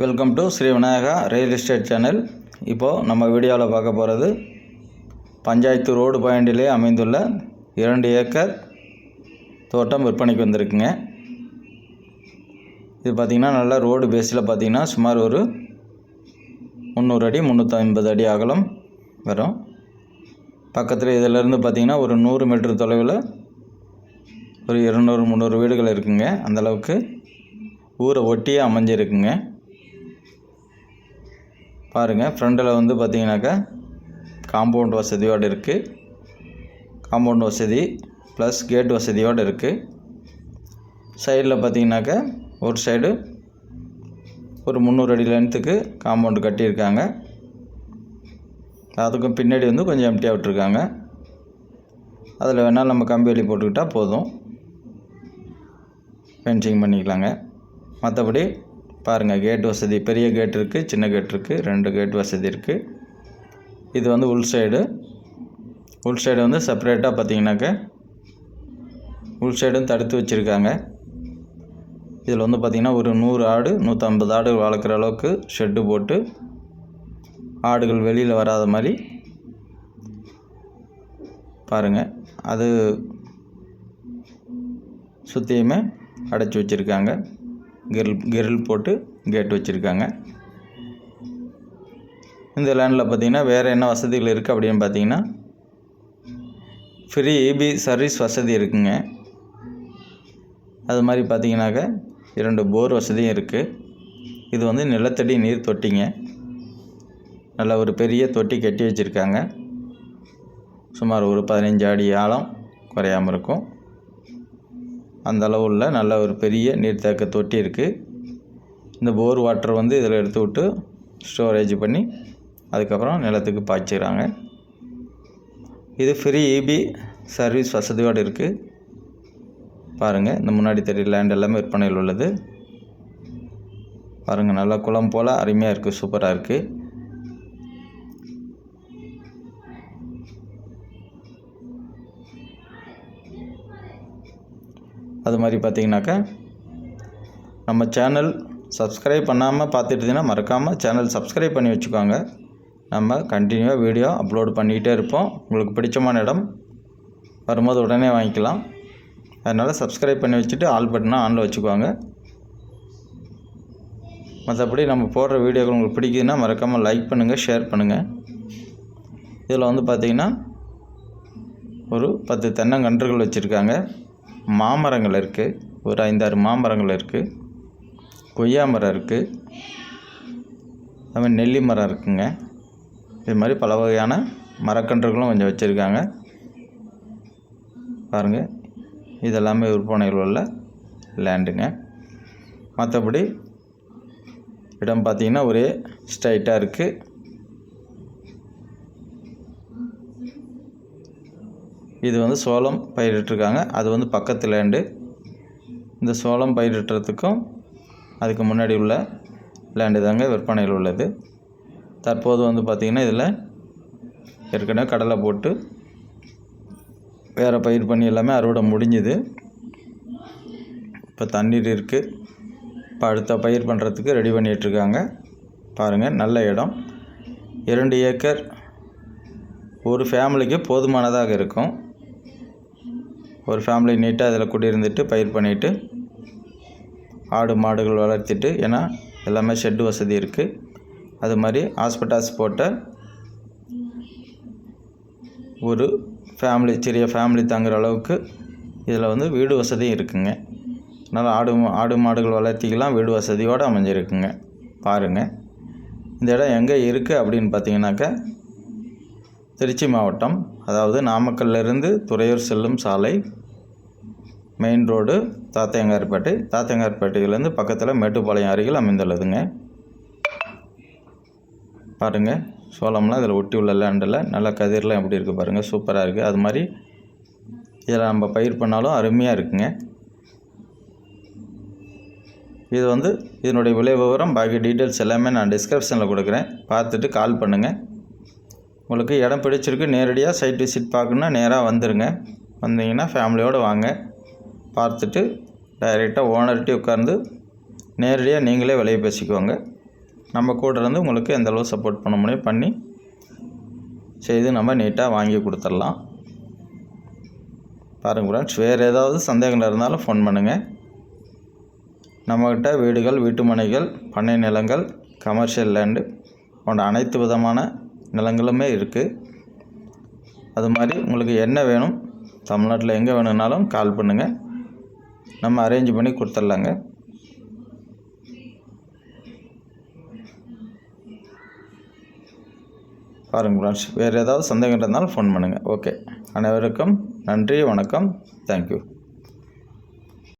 Welcome to Sri Vinayaka real estate channel இப்போது நம்ம வீடியோவில் பார்க்க போகிறது பஞ்சாயத்து ரோடு பாயிண்டிலே அமைந்துள்ள இரண்டு ஏக்கர் தோட்டம் விற்பனைக்கு வந்திருக்குங்க. இது பார்த்திங்கன்னா நல்லா ரோடு பேஸில் பார்த்திங்கன்னா சுமார் ஒரு முந்நூறு அடி முந்நூற்றி ஐம்பது அடி அகலம் வரும். பக்கத்தில் இதிலேருந்து பார்த்திங்கன்னா ஒரு நூறு மீட்டர் தொலைவில் ஒரு இருநூறு முந்நூறு வீடுகள் இருக்குங்க. அந்தளவுக்கு ஊரை ஒட்டியே அமைஞ்சிருக்குங்க. பாருங்கள் ஃப்ரண்டில் வந்து பார்த்தீங்கன்னாக்கா காம்பவுண்ட் வசதியோடு இருக்குது காம்பவுண்ட் வசதி ப்ளஸ் கேட் வசதியோடு இருக்குது சைடில் பார்த்தீங்கன்னாக்கா ஒரு சைடு ஒரு முந்நூறு அடி லென்த்துக்கு காம்பவுண்டு கட்டியிருக்காங்க. அதுக்கும் பின்னாடி வந்து கொஞ்சம் எம்டியாக விட்டுருக்காங்க. அதில் வேணால் நம்ம கம்பி வேலி போட்டுக்கிட்டால் போதும். ஃபென்சிங் பண்ணிக்கலாங்க. மற்றபடி பாருங்கள் கேட் வசதி. பெரிய கேட் இருக்குது சின்ன கேட் இருக்குது ரெண்டு கேட் வசதி இருக்குது இது வந்து உள் சைடு உள் சைடு வந்து செப்பரேட்டாக பார்த்தீங்கன்னாக்க உள் சைடும் தடுத்து வச்சுருக்காங்க. இதில் வந்து பார்த்திங்கன்னா ஒரு நூறு ஆடு நூற்றம்பது ஆடு வளர்க்குற அளவுக்கு ஷெட்டு போட்டு ஆடுகள் வெளியில் வராத மாதிரி பாருங்கள் அது சுற்றியுமே அடைச்சி வச்சுருக்காங்க. கிரில் கிரில் போட்டு கேட் வச்சுருக்காங்க. இந்த லேண்டில் பார்த்திங்கன்னா வேறு என்ன வசதிகள் இருக்குது அப்படின்னு பார்த்தீங்கன்னா ஃப்ரீ இபி சர்வீஸ் வசதி இருக்குங்க. அது மாதிரி பார்த்தீங்கன்னாக்க இரண்டு போர் வசதியும் இருக்குது இது வந்து நிலத்தடி நீர் தொட்டிங்க. நல்ல ஒரு பெரிய தொட்டி கட்டி வச்சுருக்காங்க. சுமார் ஒரு பதினஞ்சு அடி ஆழம் குறையாமல் இருக்கும். அந்த அளவுள்ள நல்ல ஒரு பெரிய நீர்த்தேக்க தொட்டி இருக்குது இந்த போர் வாட்டர் வந்து இதில் எடுத்து விட்டு ஸ்டோரேஜ் பண்ணி அதுக்கப்புறம் நிலத்துக்கு பாய்ச்சிக்கிறாங்க இது ஃப்ரீ இபி சர்வீஸ் வசதியோடு இருக்குது பாருங்கள் இந்த முன்னாடி தெரிய லேண்ட் எல்லாமே விற்பனையில் உள்ளது. பாருங்கள் நல்லா குளம் போல் அருமையாக இருக்குது சூப்பராக இருக்குது அது மாதிரி பார்த்தீங்கன்னாக்கா நம்ம சேனல் சப்ஸ்கிரைப் பண்ணாமல் பார்த்துட்டு இருந்தீங்கன்னா மறக்காமல் சேனல் சப்ஸ்கிரைப் பண்ணி வச்சுக்கோங்க. நம்ம கண்டினியூவாக வீடியோ அப்லோட் பண்ணிக்கிட்டே இருப்போம். உங்களுக்கு பிடிச்சமான இடம் வரும்போது உடனே வாங்கிக்கலாம். அதனால் சப்ஸ்கிரைப் பண்ணி வச்சுட்டு ஆல் பட்டனை ஆனில் வச்சுக்குவாங்க மற்றபடி நம்ம போடுற வீடியோக்கள் உங்களுக்கு பிடிக்குதுன்னா மறக்காமல் லைக் பண்ணுங்கள் ஷேர் பண்ணுங்கள் இதில் வந்து பார்த்திங்கன்னா ஒரு பத்து தென்னங்கன்றுகள் வச்சுருக்காங்க. மாமரங்கள் இருக்குது ஒரு ஐந்தாறு மாமரங்கள் இருக்குது கொய்யா மரம் இருக்குது அதுமாதிரி நெல்லி மரம் இருக்குங்க. இது மாதிரி பல வகையான மரக்கன்றுகளும் கொஞ்சம் வச்சுருக்காங்க. பாருங்கள் இதெல்லாமே விற்பனைகள் உள்ள லேண்டுங்க. மற்றபடி இடம் பார்த்திங்கன்னா ஒரே ஸ்ட்ரைட்டாக இருக்குது இது வந்து சோளம் பயிரிட்டிருக்காங்க. அது வந்து பக்கத்து லேண்டு இந்த சோளம் பயிரிட்டுறதுக்கும் அதுக்கு முன்னாடி உள்ள லேண்டு தாங்க விற்பனையில் உள்ளது. தற்போது வந்து பார்த்திங்கன்னா இதில் ஏற்கனவே கடலை போட்டு வேறு பயிர் பண்ணி எல்லாமே அறுவடை முடிஞ்சுது. இப்போ தண்ணீர் இருக்குது இப்போ அடுத்த பயிர் பண்ணுறதுக்கு ரெடி பண்ணிகிட்ருக்காங்க பாருங்கள் நல்ல இடம். இரண்டு ஏக்கர் ஒரு ஃபேமிலிக்கு போதுமானதாக இருக்கும். ஒரு ஃபேமிலி நீட்டாக அதில் குடியிருந்துட்டு பயிர் பண்ணிவிட்டு ஆடு மாடுகள் வளர்த்திட்டு ஏன்னா எல்லாமே ஷெட்டு வசதி இருக்குது அது மாதிரி ஹாஸ்பிட்டாஸ் போட்ட ஒரு ஃபேமிலி சிறிய ஃபேமிலி தங்குற அளவுக்கு இதில் வந்து வீடு வசதியும் இருக்குங்க. அதனால் ஆடு ஆடு மாடுகள் வளர்த்திக்கலாம் வீடு வசதியோடு அமைஞ்சிருக்குங்க. பாருங்கள் இந்த இடம் எங்கே இருக்குது அப்படின்னு பார்த்தீங்கன்னாக்கா திருச்சி மாவட்டம் அதாவது நாமக்கல்லிருந்து துறையூர் செல்லும் சாலை மெயின் ரோடு தாத்தையங்கார்பேட்டை தாத்தையங்கார்பேட்டையிலேருந்து பக்கத்தில் மேட்டுப்பாளையம் அருகில் அமைந்துள்ளதுங்க. பாருங்கள் சோளம்லாம் இதில் ஒட்டி உள்ள லேண்டில் நல்ல கதிர்லாம் எப்படி இருக்குது பாருங்கள் சூப்பராக இருக்குது அது மாதிரி இதில் நம்ம பயிர் பண்ணாலும் அருமையாக இருக்குங்க. இது வந்து இதனுடைய விலை விவரம் பாக்கி டீட்டெயில்ஸ் எல்லாமே நான் டிஸ்கிரிப்ஷனில் கொடுக்குறேன். பார்த்துட்டு கால் பண்ணுங்கள் உங்களுக்கு இடம் பிடிச்சிருக்கு நேரடியாக சைட் விசிட் பார்க்கணுன்னா நேராக வந்துடுங்க வந்தீங்கன்னா ஃபேமிலியோடு வாங்க. பார்த்துட்டு டைரெக்டாக ஓனர்கிட்டே உட்காந்து நேரடியாக நீங்களே விலையை பேசிக்கோங்க. நம்ம கூட இருந்து உங்களுக்கு எந்த அளவு சப்போர்ட் பண்ண முடியும் பண்ணி செய்து நம்ம நீட்டாக வாங்கி கொடுத்துடலாம். பாருங்கள் ஃப்ரெண்ட்ஸ் வேறு ஏதாவது சந்தேகங்கள் இருந்தாலும் ஃபோன் பண்ணுங்கள் நம்மக்கிட்ட வீடுகள் வீட்டுமனைகள் பண்ணை நிலங்கள் கமர்ஷியல் லேண்டு போன்ற அனைத்து விதமான நிலங்களுமே இருக்குது அது மாதிரி உங்களுக்கு என்ன வேணும் தமிழ்நாட்டில் எங்கே வேணும்னாலும் கால் பண்ணுங்கள் நம்ம அரேஞ்ச் பண்ணி கொடுத்துட்லாங்க. பாருங்கள் ஃப்ரெண்ட்ஸ் வேறு ஏதாவது சந்தேகம் இருந்தாலும் ஃபோன் பண்ணுங்கள் ஓகே அனைவருக்கும் நன்றி வணக்கம். தேங்க்யூ